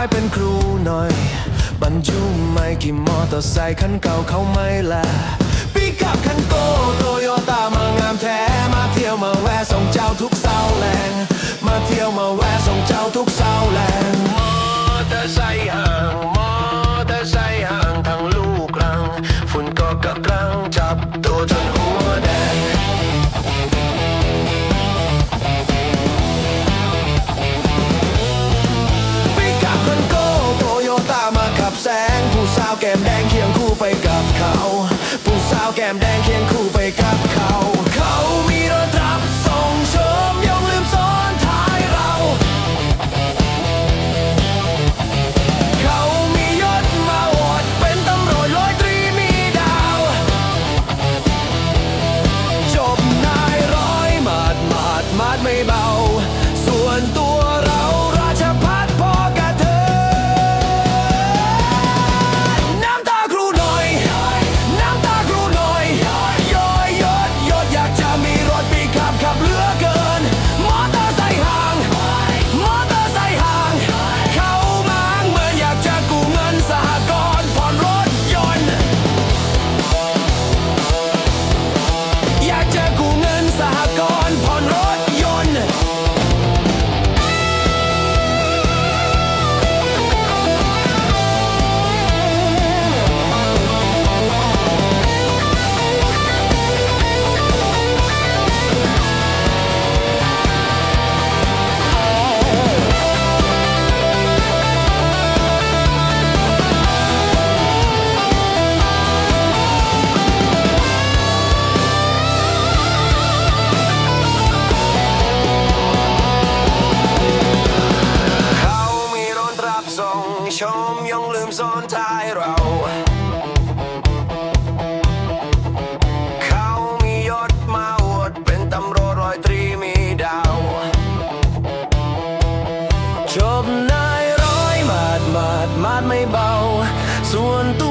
ายเป็นครูหน่อย บรรจุไม่กี่มอเตอร์ไซคันเก่าเขาไม่ละ มาแวะส่งเจ้าทุกเสาแลงมอเตอร์ไซค์ห่างมอเตอร์ไซค์ห่างทั้งลูกรัง ฝุ่นก็กระกรังจับตัวจนหัวแดงปิกับคันโก้โตโยต้ามาขับแสง ผู้สาวแก้มแดงเคียงคู่ไปกับเขา ผู้สาวแก้มแดงเคียงคู่ไปกับ 欢度